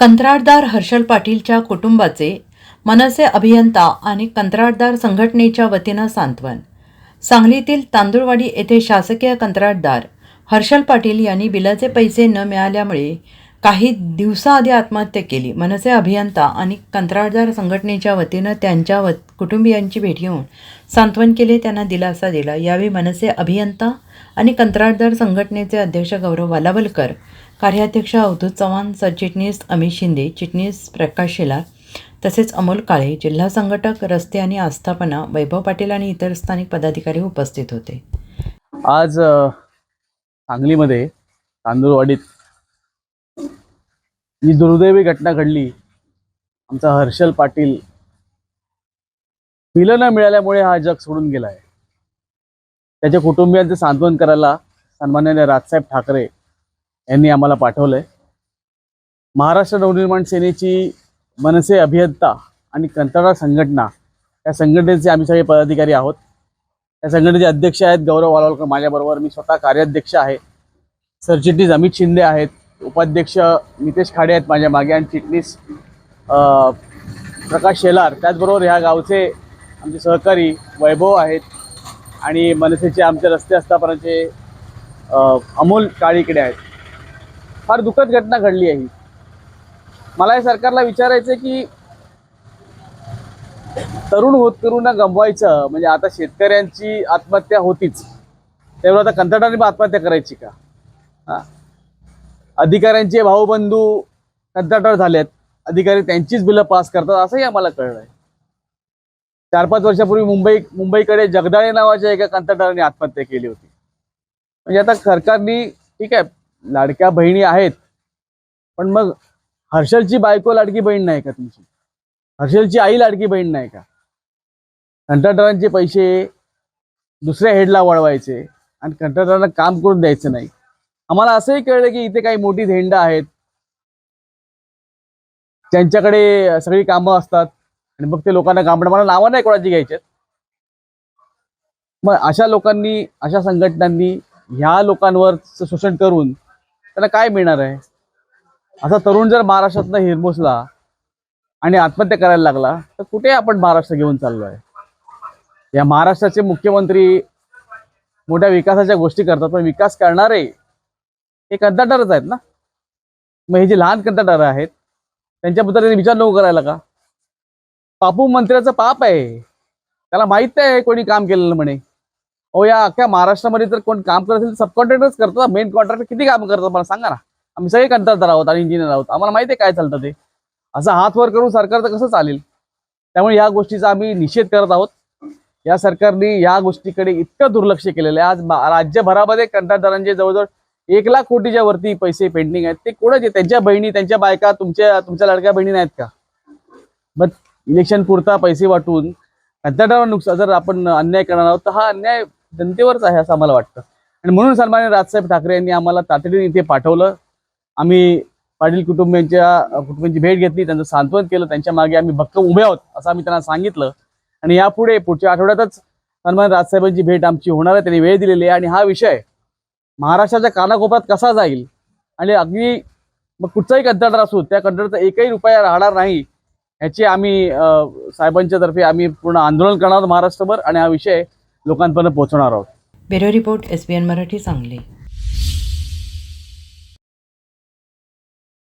कंत्राटदार हर्षल पाटीलच्या कुटुंबाचे मनसे अभियंता आणि कंत्राटदार संघटनेच्या वतीनं सांत्वन. सांगलीतील तांदूळवाडी येथे शासकीय कंत्राटदार हर्षल पाटील यांनी बिलाचे पैसे न मिळाल्यामुळे काही दिवसाआधी आत्महत्या केली. मनसे अभियंता आणि कंत्राटदार संघटनेच्या वतीनं त्यांच्या व कुटुंबियांची भेट घेऊन सांत्वन केले त्यांना दिलासा दिला. यावेळी मनसे अभियंता आणि कंत्राटदार संघटनेचे अध्यक्ष गौरव वालावलकर कार्याध्यक्ष अवधूत चव्हाण सरचिटणीस अमित शिंदे चिटणीस प्रकाश शेलार तसेच अमोल काळे जिल्हा संघटक रस्ते आणि आस्थापना वैभव पाटील आणि इतर स्थानिक पदाधिकारी उपस्थित होते. आज सांगलीमध्ये तांदूळवाडीत जी दुर्दैवी घटना घडली. आमचा हर्षल पाटील पिलं न मिळाल्यामुळे हा जग सोडून गेला आहे त्याच्या कुटुंबियांचं सांत्वन करायला सन्मान्य राजसाहेब ठाकरे यांनी आम्हाला पाठवलंय. महाराष्ट्र नवनिर्माण सेनेची मनसे अभियंता आणि कंत्राटदार संघटना या संघटनेचे आम्ही सगळे पदाधिकारी आहोत. या संघटनेचे अध्यक्ष आहेत गौरव वालावलकर. माझ्याबरोबर मी स्वतः कार्याध्यक्ष आहे. सरचिटणीस अमित शिंदे आहेत. उपाध्यक्ष नितेश खाडे आहेत माझ्या मागे आणि चिटणीस प्रकाश शेलार. त्याचबरोबर ह्या गावचे आमचे सहकारी वैभव आहेत आणि मनसेचे आमचे रस्ते आस्थापनाचे अमोल काळीकडे आहेत. फार दुःखद घटना घडली आहे मला या सरकारला विचारायचं आहे की तरुण होत तरुणांना गमवायचं म्हणजे आता शेतकऱ्यांची आत्महत्या होतीच. त्यामुळे आता कंत्राटाने पण आत्महत्या करायची का? हां? अधिकाऱ्यांचे भाऊबंधू कंत्राटावर झालेत. अधिकारी त्यांचीच बिलं पास करतात असंही आम्हाला कळलंय. चार पाच वर्षापूर्वी मुंबई मुंबईकडे जगदाळे नावाच्या एका कंत्राटदाराने आत्महत्या केली होती. म्हणजे आता सरकारने ठीक आहे लाडक्या बहिणी आहेत पण मग हर्षलची बायको लाडकी बहीण नाही का तुमची? हर्षलची आई लाडकी बहीण नाही का? कंत्राटदारांचे पैसे दुसऱ्या हेडला वळवायचे आणि कंत्राटदारांना काम करून द्यायचं नाही. आम्हाला असंही कळलं की इथे काही मोठी धेंड आहेत. त्यांच्याकडे सगळी कामं असतात. आणि मग ते लोकांना काम मला नावं नाही कोणाची घ्यायची. मग अशा लोकांनी अशा संघटनांनी ह्या लोकांवर शोषण करून त्यांना काय मिळणार आहे? असा तरुण जर महाराष्ट्रातनं हिरमोसला आणि आत्महत्या करायला लागला तर कुठे आपण महाराष्ट्र घेऊन चाललो आहे या महाराष्ट्राचे मुख्यमंत्री मोठ्या विकासाच्या गोष्टी करतात पण विकास करणारे हे कंत्राटदारच आहेत ना? मग हे जे लहान कंटाटार आहेत त्यांच्याबद्दल विचार नको करायला का? पापू मंत्र्याचं पाप आहे. त्याला माहीत नाही कोणी काम केलेलं म्हणे. अहो या अख्ख्या महाराष्ट्रामध्ये जर कोण काम करत असेल सब कॉन्ट्रॅक्टरच करतात. मेन कॉन्ट्रॅक्टर किती काम करतात मला सांगा ना. आम्ही सगळे कंत्राटदार आहोत आणि इंजिनियर आहोत. आम्हाला माहिती आहे काय चालतं ते. असं हात वर करून तर कसं चालेल? त्यामुळे या गोष्टीचा आम्ही निषेध करत आहोत. या सरकारने या गोष्टीकडे इतकं दुर्लक्ष केलेलं आहे. आज राज्यभरामध्ये कंत्राटदारांचे जवळजवळ एक लाख कोटीच्या वरती पैसे पेंडिंग आहेत. ते कोणाचे त्यांच्या बहिणी त्यांच्या बायका तुमच्या तुमच्या लाडक्या बहिणी नाहीत का? मग इलेक्शन पुरता पैसे वाटून कंत्राटदारांवर नुकसान जर आपण अन्याय करणार आहोत तर हा अन्याय जनतेवरच आहे असं आम्हाला वाटतं. आणि म्हणून सन्मान्य राजसाहेब ठाकरे यांनी आम्हाला तातडीने इथे पाठवलं. आम्ही पाटील कुटुंबियांच्या कुटुंबांची भेट घेतली त्यांचं सांत्वन केलं त्यांच्या मागे आम्ही भक्कम उभे आहोत असं आम्ही त्यांना सांगितलं. आणि यापुढे पुढच्या आठवड्यातच सन्मान राजसाहेबांची भेट आमची होणार आहे त्यांनी वेळ दिलेली आहे. आणि हा विषय महाराष्ट्राच्या कानाकोपऱ्यात कसा जाईल? आणि अगदी मग कुठचाही कंत्राटदार असू त्या कंत्राटाचा एकही रुपया राहणार नाही ह्याची आम्ही साहेबांच्या तर्फे आम्ही पूर्ण आंदोलन करणार आहोत महाराष्ट्रभर आणि हा विषय लोकांपर्यंत पोहोचवणार आहोत. Bureau report S B N Marathi Sangli.